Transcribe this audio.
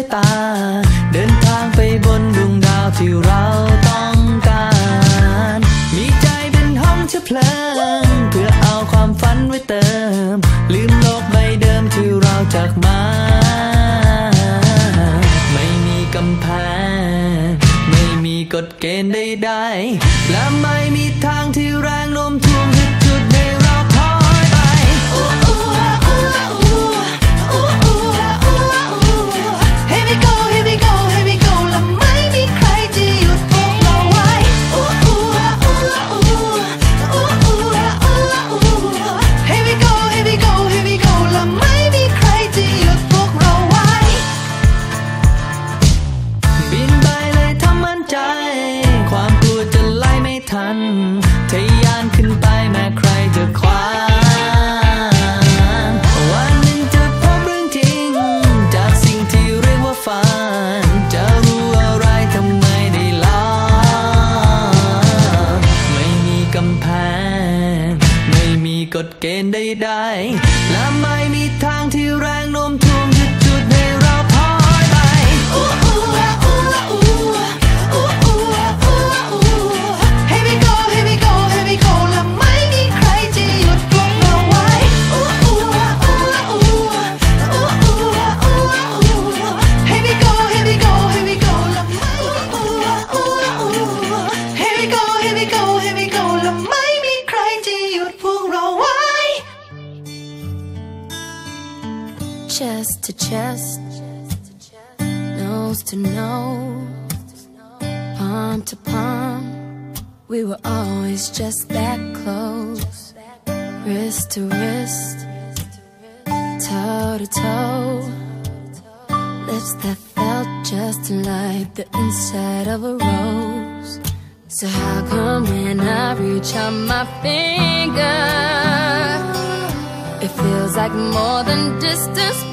ายตา เดินทางไปบนดวงดาวที่เราต้องการ มีใจเป็นห้องเชื้อเพลิง เพื่อเอาความฝันไว้เติม ลืมโลกใบเดิมที่เราจากมา ไม่มีกำแพง ไม่มีกฎเกณฑ์ใดๆและไม่มีทางที่ ไล่ไม่ทันทะยานขึ้นไปแม้ใครจะขวางวันหนึ่งจะพบเรื่องจริง จากสิ่งที่เรียกว่าฝัน จะรู้อะไรทำไมได้ลองไม่มีกำแพง ไม่มีกฎเกณฑ์ใดๆ chest to chest, nose to nose, palm to palm. We were always just that close, wrist to wrist, toe to toe. Lips that felt just like the inside of a rose. So how come when I reach out my finger? It feels like more than distance